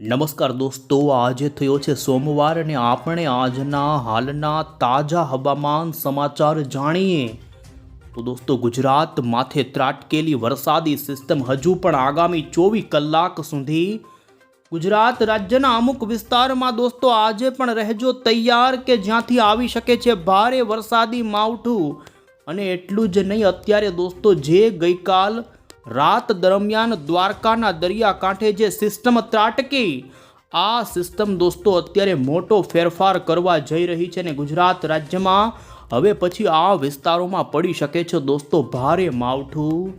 નમસ્કાર દોસ્તો, આજે થયો છે સોમવાર અને આપણે આજના હાલના તાજા હવામાન સમાચાર જાણીએ. તો દોસ્તો, ગુજરાત માથે ત્રાટકેલી વરસાદી સિસ્ટમ હજુ પણ આગામી ચોવીસ કલાક સુધી. ગુજરાત રાજ્યના અમુક વિસ્તારમાં દોસ્તો, આજે પણ રહેજો તૈયાર કે જ્યાંથી આવી શકે છે ભારે વરસાદી માવઠું. અને એટલું જ નહીં, અત્યારે દોસ્તો, જે ગઈકાલ રાત દરમિયાન દ્વારકાના દરિયાકાંઠે જે સિસ્ટમ ત્રાટકી, આ સિસ્ટમ દોસ્તો અત્યારે મોટો ફેરફાર કરવા જઈ રહી છે ને ગુજરાત રાજ્યમાં. હવે પછી આ વિસ્તારોમાં પડી શકે છે દોસ્તો ભારે માવઠું.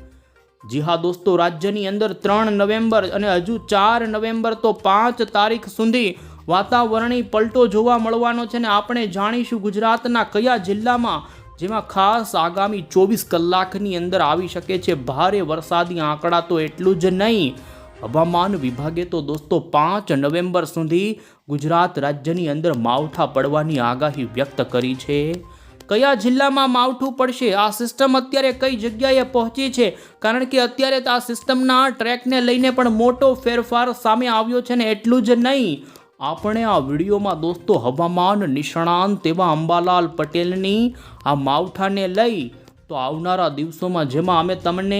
જી હા દોસ્તો, રાજ્યની અંદર ત્રણ નવેમ્બર અને હજુ ચાર નવેમ્બર તો પાંચ તારીખ સુધી વાતાવરણી પલટો જોવા મળવાનો છે ને આપણે જાણીશું ગુજરાતના કયા જિલ્લામાં જેમાં ખાસ આગામી ચોવીસ કલાકની અંદર આવી શકે છે. ભારે વરસાદી આંકડા તો એટલું જ નહીં. હવામાન વિભાગે તો દોસ્તો પાંચ નવેમ્બર સુધી ગુજરાત રાજ્યની અંદર માવઠા પડવાની આગાહી વ્યક્ત કરી છે. કયા જિલ્લામાં માવઠું પડશે? આ સિસ્ટમ અત્યારે કઈ જગ્યાએ પહોંચી છે? કારણ કે અત્યારે તો આ સિસ્ટમના ટ્રેકને લઈને પણ મોટો ફેરફાર સામે આવ્યો છે ને એટલું જ નહીં. આપણે આ વિડીયોમાં દોસ્તો હવામાન નિષ્ણાંત એવા અંબાલાલ પટેલની આ માવઠાને લઈ તો આવનારા દિવસોમાં જેમાં અમે તમને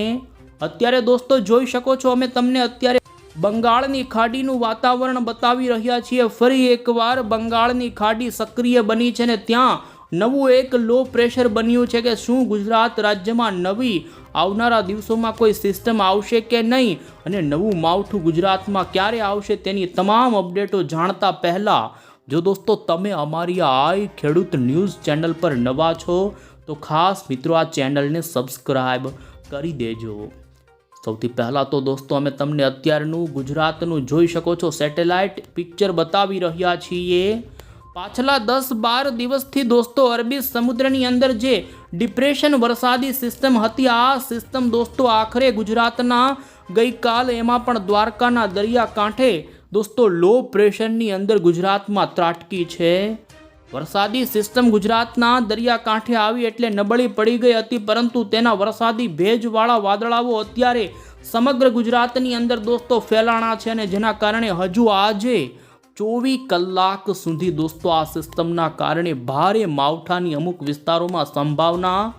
અત્યારે દોસ્તો જોઈ શકો છો, અમે તમને અત્યારે બંગાળની ખાડીનું વાતાવરણ બતાવી રહ્યા છીએ. ફરી એકવાર બંગાળની ખાડી સક્રિય બની છે ને ત્યાં નવું એક લો પ્રેશર બન્યું છે કે શું ગુજરાત રાજ્યમાં નવી આવનારા દિવસોમાં કોઈ સિસ્ટમ આવશે કે નહીં? અને નવું માવઠું ગુજરાતમાં ક્યારે આવશે તેની તમામ અપડેટો જાણતા પહેલાં, જો દોસ્તો તમે અમારી આ ખેડૂત ન્યૂઝ ચેનલ પર નવા છો, તો ખાસ મિત્રો આ ચેનલને સબસ્ક્રાઈબ કરી દેજો. સૌથી પહેલાં તો દોસ્તો અમે તમને અત્યારનું ગુજરાતનું જોઈ શકો છો. સેટેલાઇટ પિક્ચર બતાવી રહ્યા છીએ. પાછલા દસ બાર દિવસથી દોસ્તો, અરબી સમુદ્રની અંદર જે ડિપ્રેશન વરસાદી સિસ્ટમ હતી, આ સિસ્ટમ દોસ્તો આખરે ગુજરાતના ગઈકાલ એમાં પણ દ્વારકાના દરિયાકાંઠે દોસ્તો લો પ્રેશરની અંદર ગુજરાતમાં ત્રાટકી છે. વરસાદી સિસ્ટમ ગુજરાતના દરિયાકાંઠે આવી એટલે નબળી પડી ગઈ હતી, પરંતુ તેના વરસાદી ભેજવાળા વાદળાઓ અત્યારે સમગ્ર ગુજરાતની અંદર દોસ્તો ફેલાણા છે અને જેના કારણે હજુ આજે ચોવીસ કલાક સુધી દોસ્તો, આ સિસ્ટમના કારણે ભારે માવઠાની અમુક વિસ્તારોમાં સંભાવના.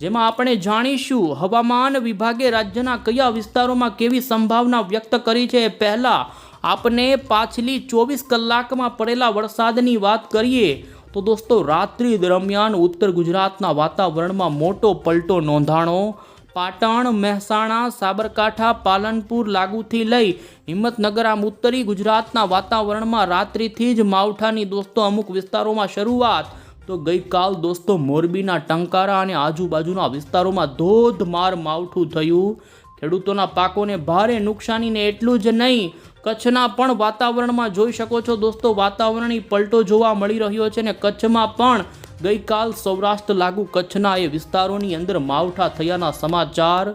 જેમાં આપણે જાણીશું, હવામાન વિભાગે રાજ્યના કયા વિસ્તારોમાં કેવી સંભાવના વ્યક્ત કરી છે? પહેલાં, આપને પાછલી ચોવીસ કલાકમાં પડેલા વરસાદની વાત કરીએ. તો દોસ્તો, રાત્રિ દરમિયાન ઉત્તર ગુજરાતના વાતાવરણમાં મોટો પલટો નોંધાણો. પાટણ, મહેસાણા, સાબરકાંઠા, પાલનપુર લાગુથી લઈ હિંમતનગર, આમ ઉત્તરી ગુજરાતના વાતાવરણમાં રાત્રિથી જ માવઠાની દોસ્તો અમુક વિસ્તારોમાં શરૂઆત. તો ગઈકાલ દોસ્તો મોરબીના ટંકારા અને આજુબાજુના વિસ્તારોમાં ધોધમાર માવઠું થયું. ખેડૂતોના પાકોને ભારે નુકસાનીને એટલું જ નહીં, કચ્છના પણ વાતાવરણમાં જોઈ શકો છો દોસ્તો, વાતાવરણની પલટો જોવા મળી રહ્યો છે ને કચ્છમાં પણ ગઈકાલ સૌરાષ્ટ્ર લાગુ કચ્છના એ વિસ્તારોની અંદર માવઠા થયાના સમાચાર.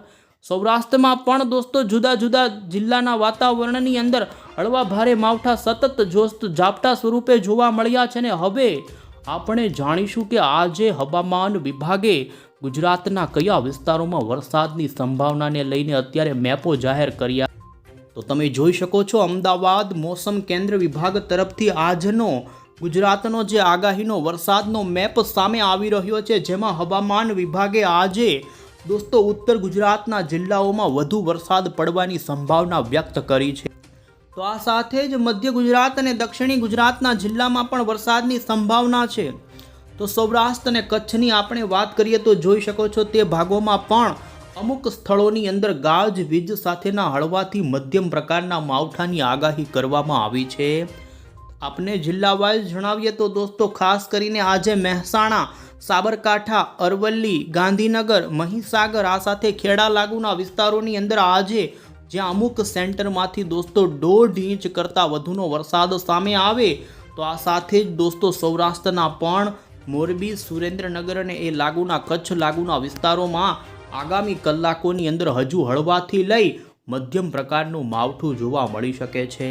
સૌરાષ્ટ્રમાં પણ દોસ્તો જુદા જુદા જિલ્લાના વાતાવરણની અંદર હળવા ભારે માવઠા સતત જોસ્ત ઝાપટા સ્વરૂપે જોવા મળ્યા છે ને હવે આપણે જાણીશું કે આજે હવામાન વિભાગે ગુજરાતના કયા વિસ્તારોમાં વરસાદની સંભાવનાને લઈને અત્યારે મેપો જાહેર કર્યા. તો તમે જોઈ શકો છો અમદાવાદ, મોસમ કેન્દ્ર વિભાગ તરફથી આજનો ગુજરાતનો જે આગાહીનો વરસાદનો મેપ સામે આવી રહ્યો છે, જેમાં હવામાન વિભાગે આજે, દોસ્તો, ઉત્તર ગુજરાતના જિલ્લાઓમાં વધુ વરસાદ પડવાની સંભાવના વ્યક્ત કરી છે. તો આ સાથે જ મધ્ય ગુજરાત અને દક્ષિણી ગુજરાતના જિલ્લામાં પણ વરસાદની સંભાવના છે. તો સૌરાષ્ટ્ર અને કચ્છની આપણે વાત કરીએ તો જોઈ શકો છો તે ભાગોમાં પણ અમુક સ્થળોની અંદર ગાજ, વીજ સાથેના હળવાથી મધ્યમ પ્રકારના માવઠાની આગાહી કરવામાં આવી છે. આપને જિલ્લા વાઇઝ જણાવીએ તો દોસ્તો, ખાસ કરીને આજે મહેસાણા, સાબરકાંઠા, અરવલ્લી, ગાંધીનગર, મહીસાગર, આ સાથે ખેડા લાગુના વિસ્તારોની અંદર આજે જ્યાં અમુક સેન્ટરમાંથી દોસ્તો દોઢ ઇંચ કરતાં વધુનો વરસાદ સામે આવે, તો આ સાથે જ દોસ્તો સૌરાષ્ટ્રના પણ મોરબી, સુરેન્દ્રનગર અને એ લાગુના કચ્છ લાગુના વિસ્તારોમાં આગામી કલાકોની અંદર હજુ હળવાથી લઈ મધ્યમ પ્રકારનું માવઠું જોવા મળી શકે છે.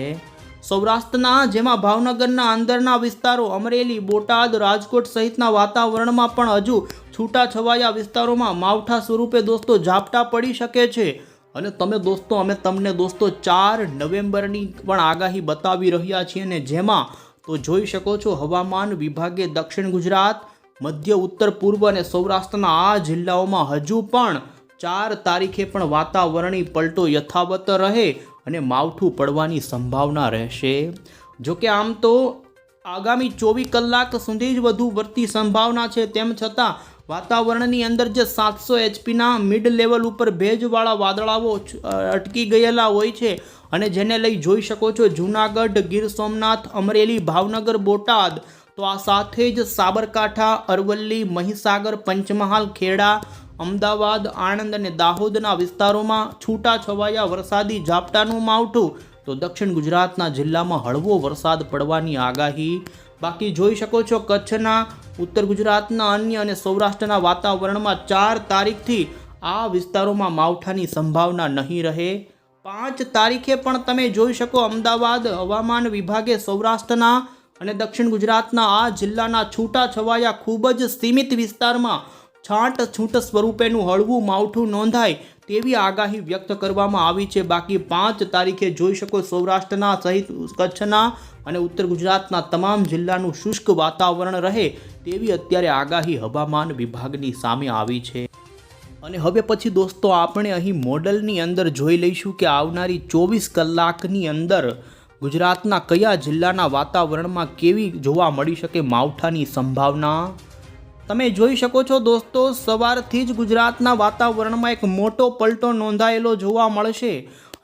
સૌરાષ્ટ્રના, જેમાં ભાવનગરના અંદરના વિસ્તારો, અમરેલી, બોટાદ, રાજકોટ સહિતના વાતાવરણમાં પણ હજુ છૂટા છવાયા વિસ્તારોમાં માવઠા સ્વરૂપે દોસ્તો ઝાપટા પડી શકે છે. અને તમે દોસ્તો, અમે તમને દોસ્તો ચાર નવેમ્બરની પણ આગાહી બતાવી રહ્યા છીએ ને જેમાં તો જોઈ શકો છો હવામાન વિભાગે દક્ષિણ ગુજરાત, મધ્ય, ઉત્તર, પૂર્વ અને સૌરાષ્ટ્રના આ જિલ્લાઓમાં હજુ પણ ચાર તારીખે પણ વાતાવરણી પલટો યથાવત રહે. અને માવઠું પડવાની સંભાવના રહેશે. જોકે આમ તો આગામી ચોવીસ કલાક સુધી જ વધુ વધતી સંભાવના છે. તેમ છતાં વાતાવરણની અંદર જે સાતસો એચપીના મિડ લેવલ ઉપર ભેજવાળા વાદળાઓ અટકી ગયેલા હોય છે. અને જેને લઈ જોઈ શકો છો જૂનાગઢ, ગીર સોમનાથ, અમરેલી, ભાવનગર, બોટાદ. તો આ સાથે જ સાબરકાંઠા, અરવલ્લી, મહીસાગર, પંચમહાલ, ખેડા અમદાવાદ, આણંદ અને દાહોદના વિસ્તારોમાં છૂટા છવાયા વરસાદી ઝાપટાનું માવઠું. તો દક્ષિણ ગુજરાતના જિલ્લામાં હળવો વરસાદ પડવાની આગાહી. બાકી જોઈ શકો છો કચ્છના, ઉત્તર ગુજરાતના, અન્ય અને સૌરાષ્ટ્રના વાતાવરણમાં ચાર તારીખથી આ વિસ્તારોમાં માવઠાની સંભાવના નહીં રહે. પાંચ તારીખે પણ તમે જોઈ શકો અમદાવાદ, હવામાન વિભાગે સૌરાષ્ટ્રના અને દક્ષિણ ગુજરાતના આ જિલ્લાના છૂટા છવાયા ખૂબ જ સીમિત વિસ્તારમાં છાંટ છૂટ સ્વરૂપેનું હળવું માવઠું નોંધાય તેવી આગાહી વ્યક્ત કરવામાં આવી છે. બાકી પાંચ તારીખે જોઈ શકો સૌરાષ્ટ્રના સહિત કચ્છના અને ઉત્તર ગુજરાતના તમામ જિલ્લાનું શુષ્ક વાતાવરણ રહે તેવી અત્યારે આગાહી હવામાન વિભાગની સામે આવી છે. અને હવે પછી દોસ્તો, આપણે અહીં મોડલની અંદર જોઈ લઈશું કે આવનારી ચોવીસ કલાકની અંદર ગુજરાતના કયા જિલ્લાના વાતાવરણમાં કેવી જોવા મળી શકે માવઠાની સંભાવના? તમે જોઈ શકો છો દોસ્તો, સવારથી જ ગુજરાતના વાતાવરણમાં એક મોટો પલટો નોંધાયેલો જોવા મળશે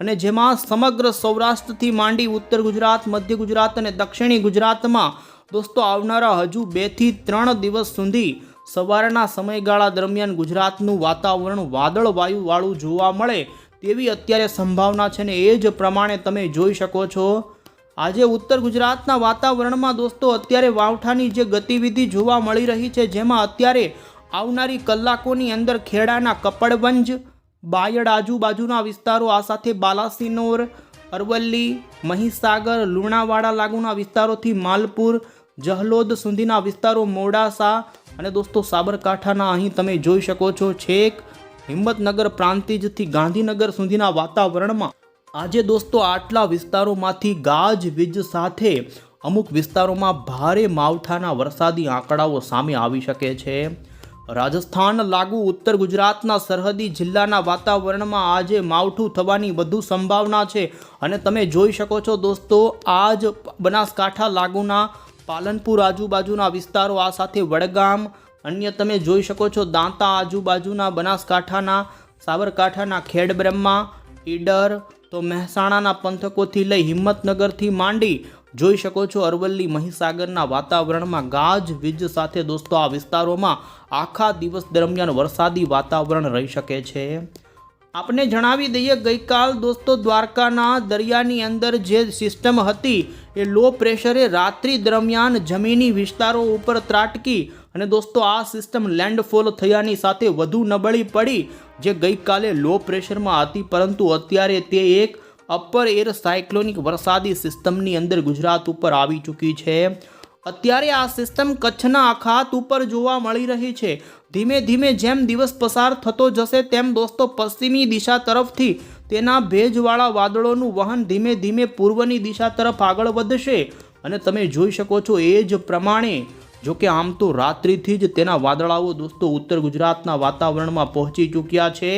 અને જેમાં સમગ્ર સૌરાષ્ટ્રથી માંડી ઉત્તર ગુજરાત, મધ્ય ગુજરાત અને દક્ષિણી ગુજરાતમાં દોસ્તો આવનારા હજુ બેથી ત્રણ દિવસ સુધી સવારના સમયગાળા દરમિયાન ગુજરાતનું વાતાવરણ વાદળવાયુવાળું જોવા મળે તેવી અત્યારે સંભાવના છે ને એ જ પ્રમાણે તમે જોઈ શકો છો આજે ઉત્તર ગુજરાતના વાતાવરણમાં દોસ્તો, અત્યારે વાવઠાની જે ગતિવિધિ જોવા મળી રહી છે, જેમાં અત્યારે આવનારી કલાકોની અંદર ખેડાના કપડવંજ, બાયડ આજુબાજુના વિસ્તારો, આ સાથે બાલાસિનોર, અરવલ્લી, મહીસાગર, લુણાવાડા લાગુના વિસ્તારોથી માલપુર, જહલોદ સુધીના વિસ્તારો મોડાસા અને દોસ્તો સાબરકાંઠાના અહીં તમે જોઈ શકો છો છેક હિંમતનગર પ્રાંતિજથી ગાંધીનગર સુધીના વાતાવરણમાં આજે દોસ્તો આટલા વિસ્તારોમાંથી ગાજવીજ સાથે અમુક વિસ્તારોમાં ભારે માવઠાના વરસાદી આંકડાઓ સામે આવી શકે છે. રાજસ્થાન લાગુ, ઉત્તર ગુજરાતના સરહદી જિલ્લાના વાતાવરણમાં આજે માવઠું થવાની વધુ સંભાવના છે. અને તમે જોઈ શકો છો દોસ્તો, આજ બનાસકાંઠા લાગુના, પાલનપુર આજુબાજુના વિસ્તારો, આ સાથે વડગામ, અન્ય તમે જોઈ શકો છો દાંતા આજુબાજુના બનાસકાંઠાના, સાબરકાંઠાના ખેડબ્રહ્મા, ઈડર તો મહેસાણાના પંથકોથી લઈ હિંમતનગરથી માંડી જોઈ શકો છો અરવલ્લી મહીસાગરના વાતાવરણમાં ગાજ, વીજ સાથે દોસ્તો આ વિસ્તારોમાં આખા દિવસ દરમિયાન વરસાદી વાતાવરણ રહી શકે છે. આપને જણાવી દઈએ, ગઈકાલ દોસ્તો દ્વારકાના દરિયાની અંદર જે સિસ્ટમ હતી એ લો પ્રેશરે રાત્રિ દરમિયાન જમીની વિસ્તારો ઉપર ત્રાટકી અને દોસ્તો આ સિસ્ટમ લેન્ડફોલ થયાની સાથે વધુ નબળી પડી જે ગઈકાલે લો પ્રેશરમાં હતી, પરંતુ અત્યારે તે એક અપર એર સાયક્લોનિક વરસાદી સિસ્ટમની અંદર ગુજરાત ઉપર આવી ચૂકી છે. અત્યારે આ સિસ્ટમ કચ્છના અખાત ઉપર જોવા મળી રહી છે. ધીમે ધીમે જેમ દિવસ પસાર થતો જશે, તેમ દોસ્તો પશ્ચિમી દિશા તરફથી તેના ભેજવાળા વાદળોનું વહન ધીમે ધીમે પૂર્વની દિશા તરફ આગળ વધશે. અને તમે જોઈ શકો છો એ જ પ્રમાણે જો કે આમ તો રાત્રિથી જ તેના વાદળાઓ દોસ્તો ઉત્તર ગુજરાતના વાતાવરણમાં પહોંચી ચૂક્યા છે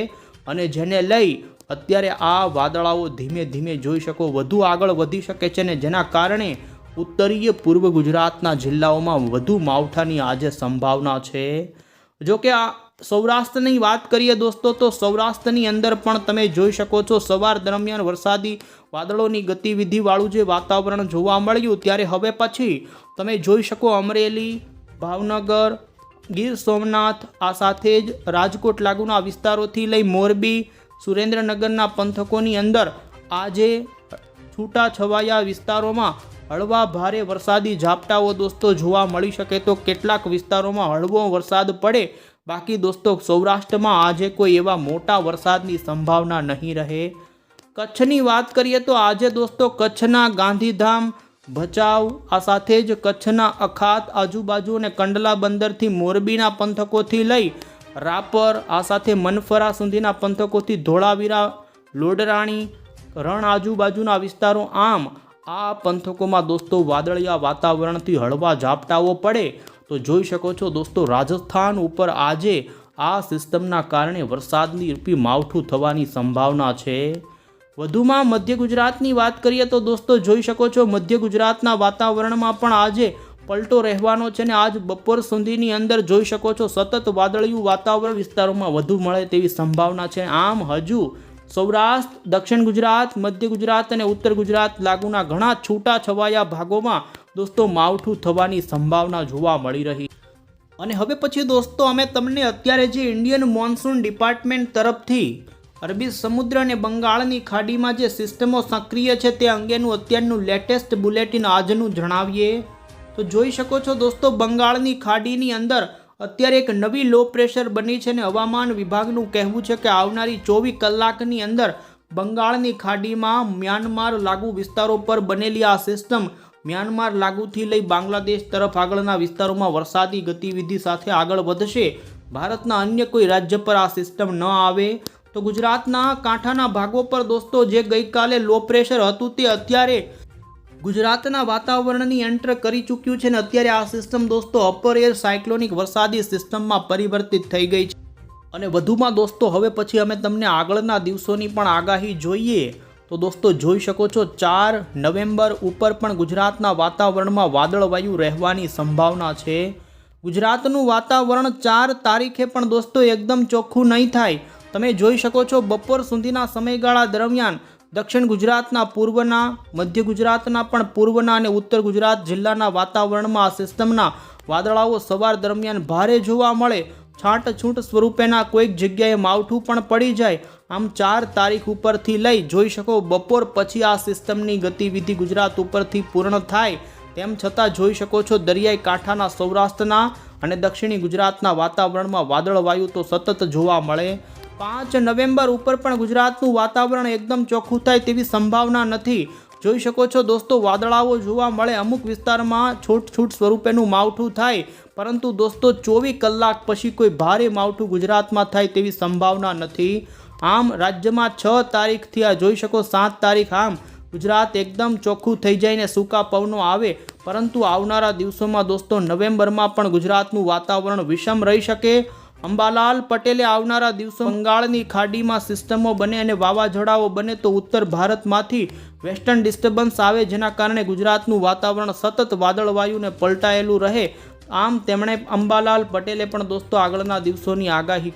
અને જેને લઈ અત્યારે આ વાદળાઓ ધીમે ધીમે જોઈ શકો, વધુ આગળ વધી શકે છે ને જેના કારણે ઉત્તરીય પૂર્વ ગુજરાતના જિલ્લાઓમાં વધુ માવઠાની આજે સંભાવના છે. જો કે આ સૌરાષ્ટ્રની વાત કરીએ દોસ્તો, તો સૌરાષ્ટ્રની અંદર પણ તમે જોઈ શકો છો, સવાર દરમિયાન વરસાદી વાદળોની ગતિવિધિવાળું જે વાતાવરણ જોવા મળ્યું, ત્યારે હવે પછી તમે જોઈ શકો અમરેલી, ભાવનગર, ગીર સોમનાથ, આ સાથે જ રાજકોટ લાગુના વિસ્તારોથી લઈ મોરબી, સુરેન્દ્રનગરના પંથકોની અંદર આજે છૂટાછવાયા વિસ્તારોમાં હળવા ભારે વરસાદી ઝાપટાઓ દોસ્તો જોવા મળી શકે તો કેટલાક વિસ્તારોમાં હળવો વરસાદ પડે બાકી દોસ્તો, સૌરાષ્ટ્રમાં આજે કોઈ એવા મોટા વરસાદની સંભાવના નહીં રહે. કચ્છની વાત કરીએ તો આજે દોસ્તો કચ્છના ગાંધીધામ, ભચાઉ, આ સાથે જ કચ્છના અખાત, આજુબાજુ અને કંડલા બંદરથી મોરબીના પંથકોથી લઈ રાપર, આ સાથે મનફરા સુધીના પંથકોથી ધોળાવીરા, લોડરાણી, રણ આજુબાજુના વિસ્તારો, આમ આ પંથકોમાં દોસ્તો વાદળિયા વાતાવરણથી હળવા ઝાપટાઓ પડે. તો જોઈ શકો છો દોસ્તો, રાજસ્થાન ઉપર આજે આ સિસ્ટમના કારણે વરસાદની રૂપી માવઠું થવાની સંભાવના છે. વધુમાં મધ્ય ગુજરાતની વાત કરીએ તો દોસ્તો, જોઈ શકો છો મધ્ય ગુજરાતના વાતાવરણમાં પણ આજે પલટો રહેવાનો છે ને આજ બપોર સુધીની અંદર જોઈ શકો છો સતત વાદળિયું વાતાવરણ વિસ્તારોમાં વધુ મળે તેવી સંભાવના છે. આમ હજુ સૌરાષ્ટ્ર, દક્ષિણ ગુજરાત, મધ્ય ગુજરાત અને ઉત્તર ગુજરાત લાગુના ઘણા છૂટા છવાયા ભાગોમાં દોસ્તો માવઠું થવાની સંભાવના જોવા મળી રહી. અને હવે પછી દોસ્તો અમે તમને અત્યારે જે ઇન્ડિયન મોન્સૂન ડિપાર્ટમેન્ટ તરફથી અરબી સમુદ્ર અને બંગાળની ખાડીમાં જે સિસ્ટમો સક્રિય છે તે અંગેનું અત્યારનું લેટેસ્ટ બુલેટિન આજનું જણાવીએ. તો જોઈ શકો છો દોસ્તો બંગાળની ખાડીની અંદર અત્યારે એક નવી લો પ્રેશર બની છે અને હવામાન વિભાગનું કહેવું છે કે આવનારી ચોવીસ કલાકની અંદર બંગાળની ખાડીમાં મ્યાનમાર લાગુ વિસ્તારો પર બનેલી આ સિસ્ટમ મ્યાનમાર લાગુથી લઈ બાંગ્લાદેશ તરફ આગળના વિસ્તારોમાં વરસાદી ગતિવિધિ સાથે આગળ વધશે. ભારતના અન્ય કોઈ રાજ્ય પર આ સિસ્ટમ ન આવે તો ગુજરાતના કાંઠાના ભાગો પર દોસ્તો, જે ગઈકાલે લો પ્રેશર હતું તે અત્યારે ગુજરાતના વાતાવરણની એન્ટર કરી ચૂક્યું છે ને અત્યારે આ સિસ્ટમ દોસ્તો અપર એર સાયક્લોનિક વરસાદી સિસ્ટમમાં પરિવર્તિત થઈ ગઈ છે. અને વધુમાં દોસ્તો હવે પછી અમે તમને આગળના દિવસોની પણ આગાહી જોઈએ. તો દોસ્તો જોઈ શકો છો ચાર નવેમ્બર ઉપર પણ ગુજરાતના વાતાવરણમાં વાદળવાયુ રહેવાની સંભાવના છે. ગુજરાતનું વાતાવરણ ચાર તારીખે પણ દોસ્તો એકદમ ચોખ્ખું નહીં થાય. તમે જોઈ શકો છો બપોર સુધીના સમયગાળા દરમિયાન દક્ષિણ ગુજરાતના પૂર્વના, મધ્ય ગુજરાતના પણ પૂર્વના અને ઉત્તર ગુજરાત જિલ્લાના વાતાવરણમાં આ સિસ્ટમના વાદળાઓ સવાર દરમિયાન ભારે જોવા મળે. છાંટછૂટ સ્વરૂપેના કોઈક જગ્યાએ માવઠું પણ પડી જાય. આમ ચાર તારીખ ઉપરથી લઈ જોઈ શકો બપોર પછી આ સિસ્ટમની ગતિવિધિ ગુજરાત ઉપરથી પૂર્ણ થાય. તેમ છતાં જોઈ શકો છો દરિયાઈ કાંઠાના સૌરાષ્ટ્રના અને દક્ષિણી ગુજરાતના વાતાવરણમાં વાદળવાયુ તો સતત જોવા મળે. પાંચ નવેમ્બર ઉપર પણ ગુજરાતનું વાતાવરણ એકદમ ચોખ્ખું થાય તેવી સંભાવના નથી. જોઈ શકો છો દોસ્તો, વાદળાઓ જોવા મળે. અમુક વિસ્તારમાં છૂટ છૂટ સ્વરૂપેનું માવઠું થાય. પરંતુ દોસ્તો, ચોવીસ કલાક પછી કોઈ ભારે માવઠું ગુજરાતમાં થાય તેવી સંભાવના નથી. આમ, રાજ્યમાં છ તારીખથી આ જોઈ શકો સાત તારીખ આમ, ગુજરાત એકદમ ચોખ્ખું થઈ જાય ને સૂકા પવનો આવે. પરંતુ આવનારા દિવસોમાં દોસ્તો, નવેમ્બરમાં પણ ગુજરાતનું વાતાવરણ વિષમ રહી શકે. અંબાલાલ પટેલે આવનારા દિવસો બંગાળની ખાડીમાં સિસ્ટમો બને અને વાવાઝોડાઓ બને તો ઉત્તર ભારતમાંથી વેસ્ટર્ન ડિસ્ટર્બન્સ આવે જેના કારણે ગુજરાતનું વાતાવરણ સતત વાદળવાયુને પલટાયેલું રહે. આમ તેમણે અંબાલાલ પટેલે પણ દોસ્તો આગળના દિવસોની આગાહી